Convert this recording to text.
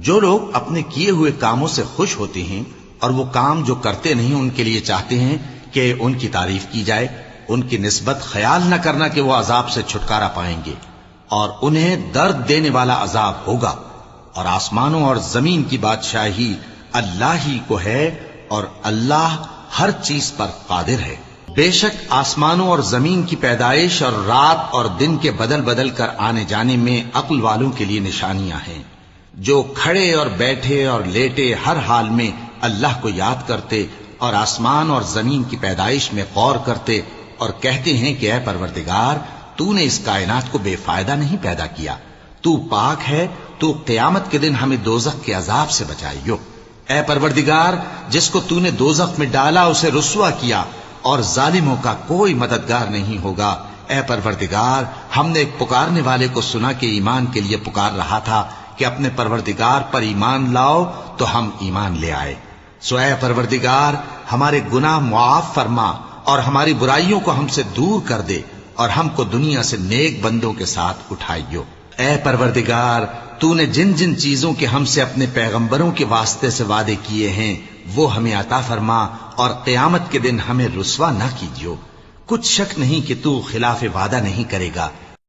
جو لوگ اپنے کیے ہوئے کاموں سے خوش ہوتے ہیں اور وہ کام جو کرتے نہیں ان کے لیے چاہتے ہیں کہ ان کی تعریف کی جائے، ان کی نسبت خیال نہ کرنا کہ وہ عذاب سے چھٹکارا پائیں گے، اور انہیں درد دینے والا عذاب ہوگا۔ اور آسمانوں اور زمین کی بادشاہی اللہ ہی کو ہے اور اللہ ہر چیز پر قادر ہے۔ بے شک آسمانوں اور زمین کی پیدائش اور رات اور دن کے بدل بدل کر آنے جانے میں عقل والوں کے لیے نشانیاں ہیں۔ جو کھڑے اور بیٹھے اور لیٹے ہر حال میں اللہ کو یاد کرتے اور آسمان اور زمین کی پیدائش میں غور کرتے اور کہتے ہیں کہ اے پروردگار، تو نے اس کائنات کو بے فائدہ نہیں پیدا کیا۔ تو پاک ہے، تو قیامت کے دن ہمیں دوزخ کے عذاب سے بچائیو۔ اے پروردگار، جس کو تو نے دوزخ میں ڈالا، اسے رسوا کیا اور ظالموں کا کوئی مددگار نہیں ہوگا۔ اے پروردگار، ہم نے ایک پکارنے والے کو سنا کہ ایمان کے لیے پکار رہا تھا۔ کہ اپنے پروردگار پر ایمان لاؤ تو ہم ایمان لے آئے۔ سو اے پروردگار، ہمارے گناہ معاف فرما اور ہماری برائیوں کو ہم سے دور کر دے اور ہم کو دنیا سے نیک بندوں کے ساتھ اٹھائیو۔ اے پروردگار، تو نے جن جن چیزوں کے ہم سے اپنے پیغمبروں کے واسطے سے وعدے کیے ہیں، وہ ہمیں عطا فرما اور قیامت کے دن ہمیں رسوا نہ کیجیو۔ کچھ شک نہیں کہ تو خلاف وعدہ نہیں کرے گا۔